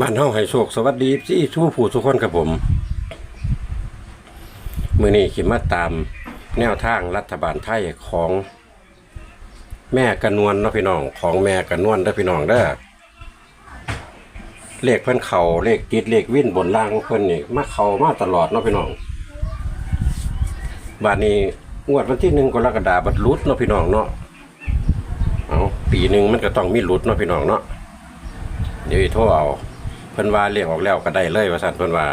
บ้านเฮาให้โชคสวัสดีที่ทุกผู้ทุกคนครับผมมื้อนี้ขิมาตามแนวทางรัฐบาลไทยของแม่กระนวลเนาะพี่น้อง ของแม่กระนวลเด้อพี่น้องเด้อเลขเพิ่นเขาเลขติดเลขวิ่นบนล่างเพิ่นนี่มาเขามาตลอดนาะพี่น้องบาดนี้งวดวันที่หนึ่งกรกฎาบัดหลุดนาะพี่น้องเนาะเอาปีหนึ่งมันก็ต้องมีหลุดนาะพี่น้องเนาะเดี๋ยวอีโทรเอา เพิ่นว่าเรียกออกแล้วก็ได้เลยว่าสั่นเพิ่นว่า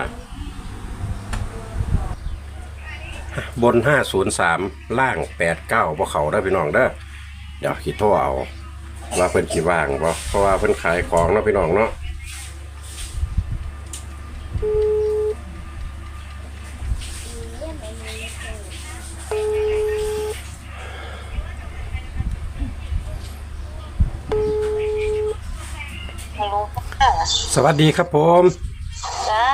บนห้าศูนย์สามล่างแปดเก้าบ่เขาได้อพี่น้องเด้อเดี๋ยวคิดโทรเอาว่าเพิ่นสิว่างบ่เพราะว่าเพิ่นขายของเนาะพี่น้องเนาะ สวัสดีครับผม จ้า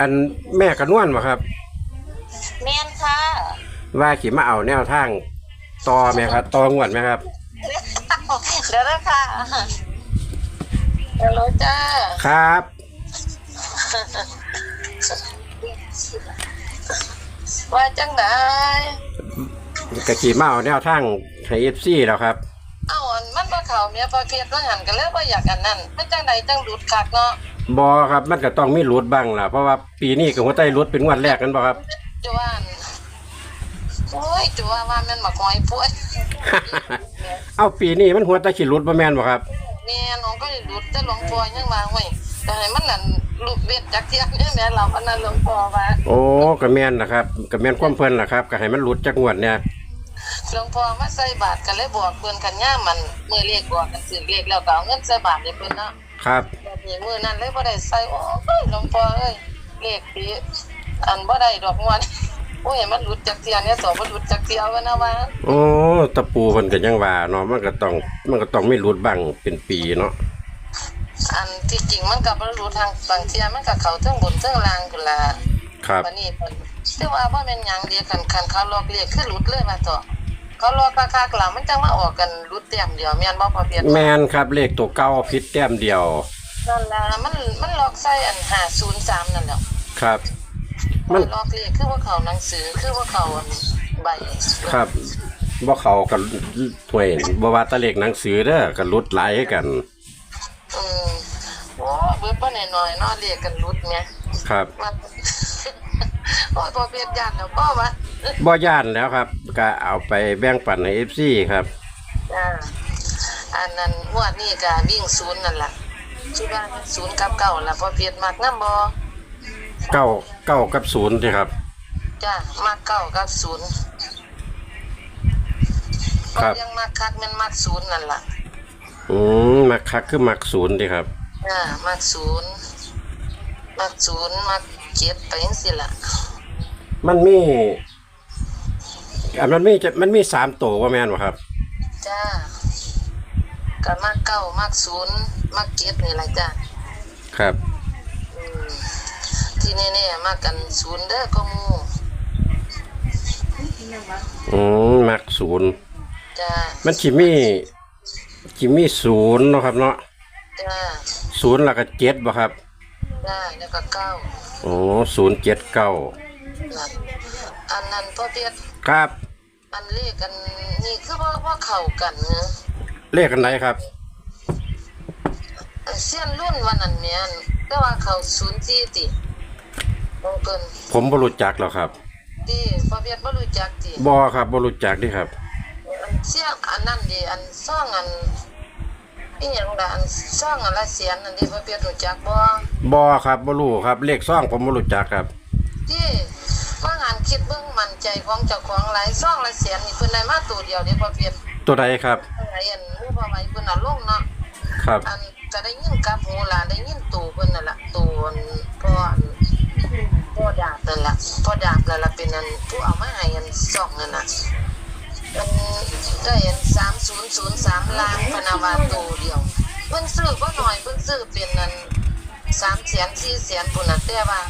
อันแม่กระนวลบ่ครับเมียนค่ะว่าสิมาเอาแนวทางต่อไหมครับต่องวดไหมครับ เดี๋ยวนะค่ะฮัลโหลจ้าครับ ว่าจังไดกะขี่มาเอาแนวทางให้เอฟซีแล้วครับเอ้าอันมันบ่ เข้าเมียประเภทว่าหันกันแล้วบ่อยากอันนั้นมันจังใดจังหลุดคักเนาะบอครับมันก็ต้องมีรุดบ้างล่ะเพราะว่าปีนี้กับหัวใจรุดเป็นงวดแรกกันบ่ครับจวนโอ้ยจัวว่ามันมาคอยป่วยเอาปีนี้มันหัวใจขีรุดบ่แม่นบ่ครับแม่น้องก็ได้หลุดแต่หลวงพ่อยังมาเว้ยแต่ให้มันนั่นลูกเวทจักเที่ยนี่แม่เราอันนั้นหลวงพ่อว่าโอ้ก็แม่นนะครับก็แม่นความเพิ่นล่ะครับก็ให้มันรุดจักงวดเนี่ย หลวงพ่อมาใส่บาตรกันเลยบอกเพิ่นกันย่ามันมือเรียกบอกกันซื้อเรียกแล้วก็เอาเงินใส่บาตรให้เพิ่นเนาะครับแบบนี้มือนั้นเลยบ่ได้ใส่โอ้ยหลวงพ่อเอ้ยเลขปีอันบ่ได้ดอกงวนโอ้ยมันหลุดจากเทียเนี่ยสอบบ่หลุดจากเทียว่านะว่าโอ้ตะปูเพิ่นก็ยังว่าเนาะมันก็ต้องมันก็ต้องมีรุดบ้างเป็นปีเนาะอันที่จริงมันก็บ่รู้ทางบางเทียมันก็เข้าเทั้งบนเทั้งล่างพุ่นล่ะครับวันนี้เพิ่นแต่ว่าบ่แม่นหยังเดียวคันคันเขาลอกเลขคือหลุดเลยว่าต่อ เขาลอกคักๆหลังมันจังมาออกกันหลุดเต็มเดียวแม่นบ่พอเพียรแม่นครับเลขตัวเก่าผิดแต้มเดียวนั่นล่ะมันมันลอกใส่อัน503นั่นแหละครับ มัมันนลอกเลขคือว่าเขาหนังสือคือว่าเขาอันใบครับบ่เข้ากันถ้วยบ่ว่าแตะเลขหนังสือเด้อก็รุดหลายคือกันอืมโอ้เบิดบ่หน่อยๆเนาะเรียกกันรุดแม่ครับ ว่า โอ้ยบ่เพียรญาติแล้วก็ว่า บ่ย่านแล้วครับก็เอาไปแบ่งปันให้ FC ครับจ้าอันนั้นงวดนี้ก็วิ่งศูนย์นั่นล่ะคิดว่ามันศูนย์กับเก้าล่ะพอเพียรมักนำบ่เก้าเก้ากับศูนย์สิครับ จ้ามักเก้ากับศูนย์ครับก็ยังมักคักแม่นมักศูนย์นั่นล่ะอืมมักคักคือมักศูนย์สิครับจ้ามักศูนย์มักศูนย์มักเจ็ดไปจังซี่ล่ะมันมี อันมันมีจะมันมีสามตัวว่าแม่นบ่ครับ จ้าก็มักเก้ามักศูนย์มักเจ็ดนี่แหละจ้าครับ อืมที่แน่ๆมักกันศูนย์เด้อก็หมูอืมมักศูนย์จ้ามันสิมีสิมีศูนย์เนาะครับเนาะจ้าศูนย์แล้วก็เจ็ดบ่ครับ จ้าแล้วก็เก้าโอ้ศูนย์เจ็ดเก้าน่ะ อันนั้นพ่อเพียรครับ อันเลขกันนี่คือว่าว่าเข้ากันเนอะเลขกันไหนครับอันเสี้ยนรุ่นวันนั้นแม่นก็ว่าเข้าศูนย์สี่ติบงเกินผมบ่รู้จักหรอกครับติพ่อเพียรบ่รู้จักติบ่ครับบ่รู้จักเดิครับ อันเสี้ยงอันนั้นดิอันซ่องอันอีหยังล่ะอันซ่องอันละเสียนอันนี้พ่อเพียรรู้จักบ่บ่ครับบ่รู้ครับ เลขซ่องผมบ่รู้จักครับที่ ว่างานคิดเบิ่งมั่นใจของเจ้าของหลายซ่องละเสียนนี่เพิ่นได้มาตัวเดียวเด้พ่อเพียรตัวใดครับหลายอันหมู่พ่อไว้เพิ่นน่ะลงเนาะครับ อันจะได้ยินกับหูหลานได้ยินตู่เพิ่นนั่นล่ะตู่อันพ่ออันพ่อดาบนั่นล่ะพ่อดาบนั่นล่ะเป็นอันผู้เอามาให้อันซ่องนั่นน่ะอันได้อัน3003ล้านพนาวาตัวเดียวเพิ่นซื้อบ่น้อยเพิ่นซื้อเป็นอัน3แสน4แสนพุ่นน่ะแต่ว่า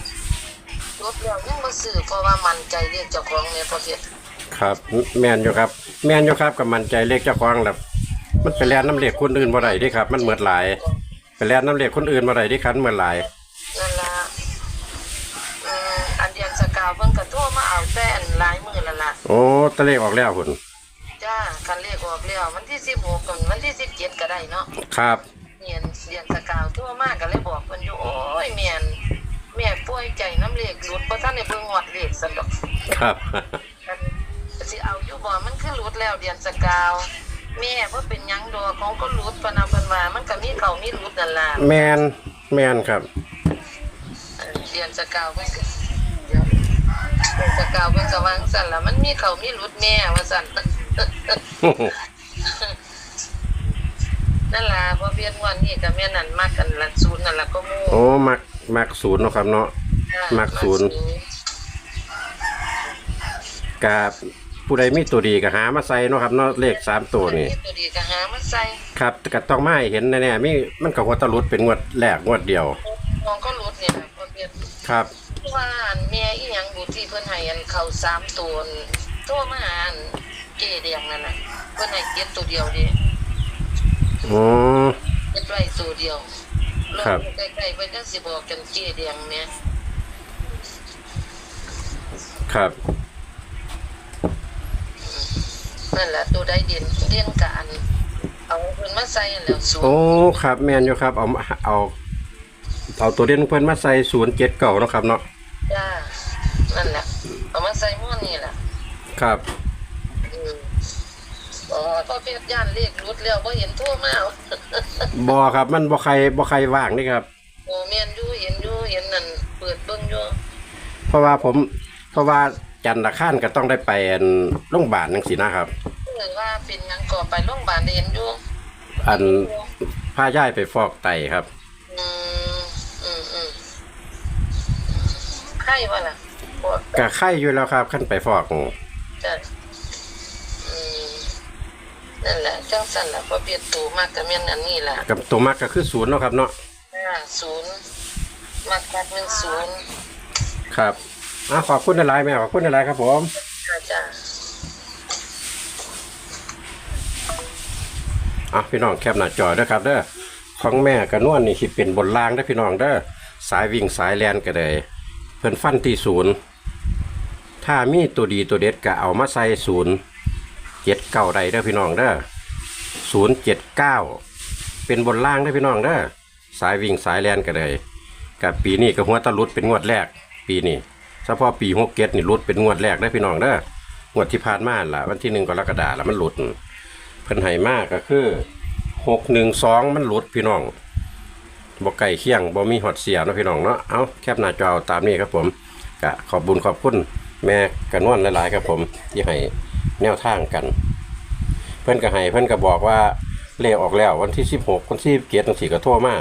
รถแล้วยังบ่ซื้อเพราะว่ามั่นใจเรียกเจ้าของเนี่ยพอเฮ็ดครับแม่นอยู่ครับ แม่นอยู่ครับก็มั่นใจเลขเจ้าของแหละมันไปแล่นน้ำเลขคนอื่นบ่ได้เด้ครับ มันเหมือดหลายไปแล่นน้ำเลขคนอื่นมาได้ที่คันเมื่อหลายนั่นละอืมอันเดียนสกาวเพิ่นก็โทรมาเอาแต่อันหลายมื้อแล้วล่ะโอ้ตะเลขออกแล้วคุณจ้าคันเลขออกแล้ววันที่16กับวันที่17ก็ได้เนาะครับ เรียนเรียนสกาวโทรมาก็เลยบอกเพิ่นอยู่โอ้ยแม่น แม่ป่วยใจน้ำเลขหลุดบ่ทันได้เบิ่งฮอดเลขซั่นดอกครับ อันสิเอาอยู่บ่มันคือหลุดแล้วเดือนสกาว แม่บ่เป็นหยังดอกของก็หลุดปานนาเพิ่นว่ามันก็มีเขามีหลุดนั่นล่ะแมนแมนครับเออเดือนสกาวเพิ่นก็เดี๋ยวเดือนสกาวเพิ่นก็วาจั่งซั่นล่ะมันมีเขามีหลุดแม่ว่าซั่น นั่นล่ะพอเวียนวันนี้ก็แม่นั่นมักกันละศูนย์นั่นล่ะก็หมู่ โอ้มัก มักศูนย์เนาะครับเนาะ มักศูนย์ กับผู้ใดมีตัวดีก็หามาใส่เนาะครับเนาะเลขสามตัวนี่ มีตัวดีก็หามาใส่ครับก็ต้องมาให้เห็นแน่ๆมีมันกับหัวตะลุดเป็นงวดแรกงวดเดียว มองก็หลุดเนี่ยพอเวียนครับ ว่าอันแม่อีหยังบุที่เพิ่นให้อันเขาสามตัวนี่โทรมาหาอันเจแดงนั่นน่ะเพิ่นให้เก็บตัวเดียวเดิอ๋อ เก็บไว้ตัวเดียว ลงครับใกล้ๆเพิ่นจังสิบอกกันเจแดงแม่ครับ นั่นแหละตัวได้เด่นเด่นกอัน เอาเพิ่นมาใส่อันแล้วสูงโอ้ครับแมนอยู่ครับเอามาเอาเอาตัวเด่นเพิ่นมาใส่ศูนย์เจ็ดเก่าเนาะครับเนาะจ้านั่นแหละเอามาใส่หม้อนี่ล่ะครับอืม อ๋อพอเพียย่านเลขรุดแล้วบ่เห็นโทั่วมาบอครับ มันบอใครบอใครว่างนี่ครับ โอ้แม่นอยู่เห็นอยู่เห็นนั่นเปิดเบิ่งอยู่เพราะว่าผม เพราะว่าจันทร์ละข้านก็ต้องได้ไปอันโรงพยาบาลจังสีนะครับเออว่าเป็นหยังก่อไปโรงพยาบาลได้เห็นอยู่อันพาย่ายไปฟอกไตครับ อืมอืมอืมไข้ว่าล่ะปวดกะไข้อยู่แล้วครับขั้นไปฟอก แหละจังสันล่ะพอเปลี่ยนตัวมากก็แม่นอันนี้ล่ะกับตัวมักก็คือศูนย์เนาะครับเนาะห้าศูนย์มากคักหนึ่งศูนย์ครับอะขอบคุณหลายๆแม่ขอบคุณหลายๆครับผมค่ะจ้ะอะพี่น้องแคปหน้าจอเด้อครับเด้อของแม่กระนวลนี่สิเป็นบนล่างได้อพี่น้องเด้อสายวิ่งสายแลนก็ได้เพิ่นฟันที่ศูนย์ถ้ามีตัวดีตัวเด็ดก็เอามาใส่ศูนย์เจ็ดเก้าได้เด้อพี่น้องเด้อ ศูนย์เจ็ดเก้าเป็นบนล่างได้พี่น้องเด้อสายวิ่งสายแลนก็ได้กับปีนี้ก็หัวตะลุดเป็นงวดแรก ปีนี้เฉพาะปีหกเกตนี่ลุดเป็นงวดแรกได้พี่น้องเด้องวดที่ผ่านมาล่ะ วันที่หนึ่งกรกฎาแล้วมันหลุดเพิ่นให้มากก็คือหกหนึ่งสองมันหลุดพี่น้องบ่ไก่เคี่ยงบ่มีหอดเสียนะพี่น้องเนาะเอาแคปหน้าจอาตามนี้ครับผมก็ขอบบุญขอบคุณแม่กระนวลหลายๆครับผมที่ให้แนวทางกัน เพิ่นก็ให้เพิ่นก็บอกว่าเลขออกแล้ววันที่สิบหกวันที่เกียรติสี่ก็โทรมา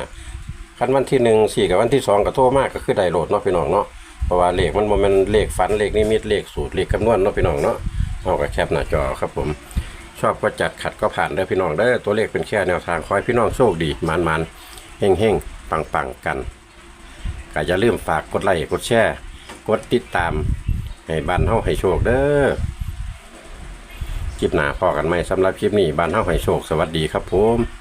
คันวันที่หนึ่งสี่กับวันที่สองก็โทรมาก็คือได้โหลดเนาะพี่น้องเนาะเพราะว่าเลขมันบ่แม่นเลขฝันเลขนิมิตเลขสูตรเลขคำนวณเนาะพี่น้องเนาะเอาก็แคปหน้าจอครับผมชอบก็จัดขัดก็ผ่านเด้อพี่น้องเด้อตัวเลขเป็นแค่แนวทางขอให้พี่น้องโชคดีมันมันเฮงเฮงปังปังกันก็อย่าลืมฝากกดไลค์กดแชร์กดติดตามให้บ้านเฮาให้โชคเด้อ คลิปหน้าพอกันไหมสำหรับคลิปนี้บ้านเฮาให้โชคสวัสดีครับผม